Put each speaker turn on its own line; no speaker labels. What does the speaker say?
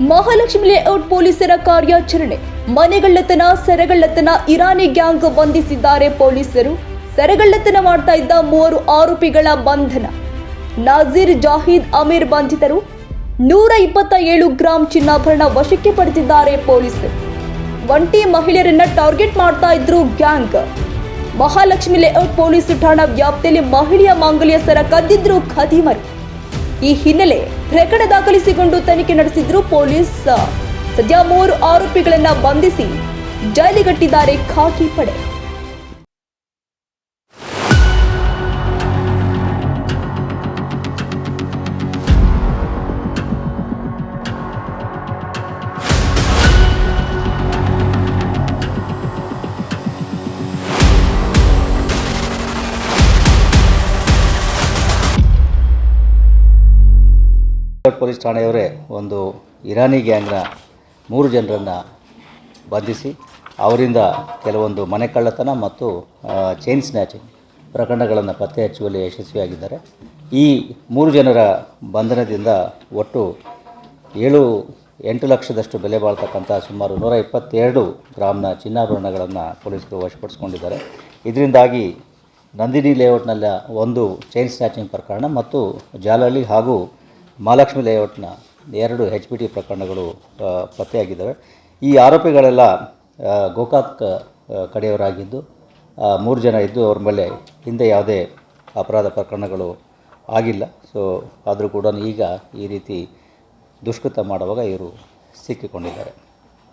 Mahalakshmi layout ಪೊಲೀಸರ ಕಾರ್ಯಾಚರಣೆ. ಮನೆಗಳ್ಳತನ, ಸೆರೆಗಳ್ಳತನ, Irani gang ಬಂಧಿಸಿದ್ದಾರೆ ಪೊಲೀಸರು. ಸೆರೆಗಳ್ಳತನ ಮಾಡ್ತಾ ಇದ್ದ ಮೂವರು ಆರೋಪಿಗಳ ಬಂಧನ. ನಾಜೀರ್ ಜಾಹೀದ್ ಅಮೀರ್ ಬಂಧಿತರು. ನೂರ ಇಪ್ಪತ್ತ ಏಳು ಗ್ರಾಂ ಚಿನ್ನಾಭರಣ ವಶಕ್ಕೆ ಪಡೆದಿದ್ದಾರೆ ಪೊಲೀಸರು. ಒಂಟಿ ಮಹಿಳೆಯರನ್ನ ಟಾರ್ಗೆಟ್ ಮಾಡ್ತಾ ಇದ್ರು ಗ್ಯಾಂಗ್. ಮಹಾಲಕ್ಷ್ಮಿ ಲೇಔಟ್ ಪೊಲೀಸ್ ಠಾಣಾ ವ್ಯಾಪ್ತಿಯಲ್ಲಿ ಮಹಿಳೆಯ ಮಾಂಗಲ್ಯ ಸರ ಕದ್ದಿದ್ರು ಖದೀಮರು. ಈ ಹಿನ್ನೆಲೆ ಪ್ರಕರಣ ದಾಖಲಿಸಿಕೊಂಡು ತನಿಖೆ ನಡೆಸಿದ್ರು ಪೊಲೀಸ್. ಸದ್ಯ ಮೂರು ಆರೋಪಿಗಳನ್ನ ಬಂಧಿಸಿ ಜೈಲಿಗಟ್ಟಿದ್ದಾರೆ ಖಾಕಿ ಪಡೆ.
ಪೊಲೀಸ್ ಠಾಣೆಯವರೇ ಒಂದು ಇರಾನಿ ಗ್ಯಾಂಗ್ನ ಮೂರು ಜನರನ್ನು ಬಂಧಿಸಿ, ಅವರಿಂದ ಕೆಲವೊಂದು ಮನೆ ಕಳ್ಳತನ ಮತ್ತು ಚೈನ್ ಸ್ನ್ಯಾಚಿಂಗ್ ಪ್ರಕರಣಗಳನ್ನು ಪತ್ತೆ ಹಚ್ಚುವಲ್ಲಿ ಯಶಸ್ವಿಯಾಗಿದ್ದಾರೆ. ಈ ಮೂರು ಜನರ ಬಂಧನದಿಂದ ಒಟ್ಟು ಏಳು, ಎಂಟು ಲಕ್ಷದಷ್ಟು ಬೆಲೆ ಬಾಳ್ತಕ್ಕಂಥ ಸುಮಾರು ನೂರ ಇಪ್ಪತ್ತೆರಡು ಗ್ರಾಮ್ನ ಚಿನ್ನಾಭರಣಗಳನ್ನು ಪೊಲೀಸರು ವಶಪಡಿಸಿಕೊಂಡಿದ್ದಾರೆ. ಇದರಿಂದಾಗಿ ನಂದಿನಿ ಲೇಔಟ್ನಲ್ಲಿ ಒಂದು ಚೈನ್ ಸ್ನ್ಯಾಚಿಂಗ್ ಪ್ರಕರಣ ಮತ್ತು ಜಾಲಹಳ್ಳಿ ಹಾಗೂ ಮಹಾಲಕ್ಷ್ಮಿ ಲೇಔಟ್ನ ಎರಡು ಹೆಚ್ ಪಿ ಟಿ ಪ್ರಕರಣಗಳು ಪತ್ತೆಯಾಗಿದ್ದಾವೆ. ಈ ಆರೋಪಿಗಳೆಲ್ಲ ಗೋಕಾಕ್ ಕಡೆಯವರಾಗಿದ್ದು ಮೂರು ಜನ ಇದ್ದು ಅವ್ರ ಮೇಲೆ ಹಿಂದೆ ಯಾವುದೇ ಅಪರಾಧ ಪ್ರಕರಣಗಳು ಆಗಿಲ್ಲ. ಸೊ ಆದರೂ ಕೂಡ ಈಗ ಈ ರೀತಿ ದುಷ್ಕೃತ ಮಾಡುವಾಗ ಇವರು ಸಿಕ್ಕಿಕೊಂಡಿದ್ದಾರೆ.